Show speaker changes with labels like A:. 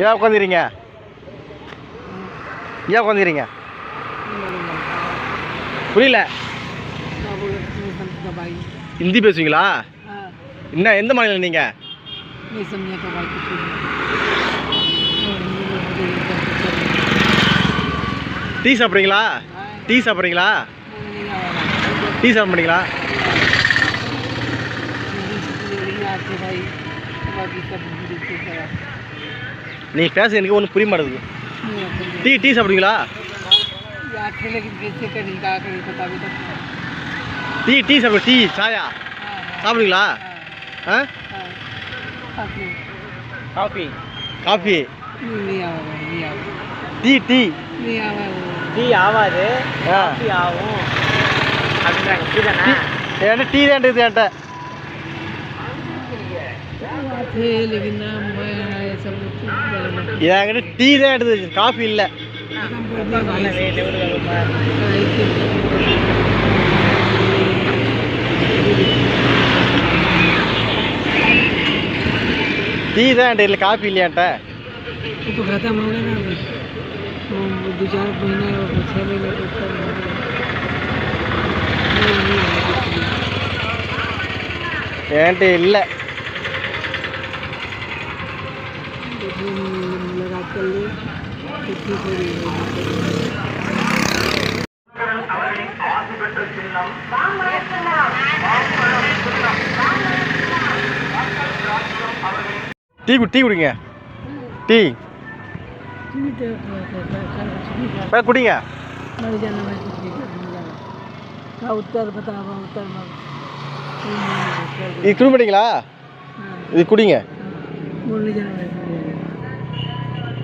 A: ஏன் உட்காந்துறீங்க ஏன் உட்காந்துறீங்க புரியல ஹிந்தி பேசுவீங்களா என்ன எந்த மாநிலம் நீங்கள்
B: नहीं समझा तो बात कुछ
A: டீ சாப்பிட்றீங்களா டீ சாப்பிட்றீங்களா டீ சாப்பிட்றீங்களா
B: आपके भाई बाकी सब देखते हैं
A: நீ பேச எனக்கு ஒன்றும் புரிய மாட்டது டீ டீ சாப்பிடுவீங்களா? டீ டீ சாப்பிடு டீ சாயா? சாப்பிடுவீங்களா? ஆ?
B: Coffee. Coffee. Tea
C: tea. Tea
A: ஆகாது
C: காஃபி ஆகும். அப்படின்றாங்க. டீ தானே?
A: என்கிட்ட டீ தான் இருக்குது என்கிட்ட?
B: थे लेकिन ना मैं ये सब लोग
A: என்கிட்ட டீ தான் எடுத்து காஃபி இல்லை டீ தான் என்கிட்ட இல்லை காஃபி இல்லையா என்கிட்ட
B: तो खत्म हो गया ना अभी वो दो चार महीने और छः महीने तो ऊपर हो गया। नहीं, नहीं, नहीं, कुछ नहीं।
A: என்கிட்ட இல்லை
B: तो फिर लगा कर ले तो ठीक हो गई
A: டீ கு டீ குடிங்க டீ
B: ठीक है हाँ, हाँ, हाँ, हाँ, ठीक है।
A: வேற குடிங்க
B: मर जाना मैं कुछ नहीं करने लगा हाँ उत्तर बतावा उत्तर में नहीं, नहीं, नहीं, उत्तर
A: இது குடி மாட்டீங்களா
B: हाँ,
A: இது குடிங்க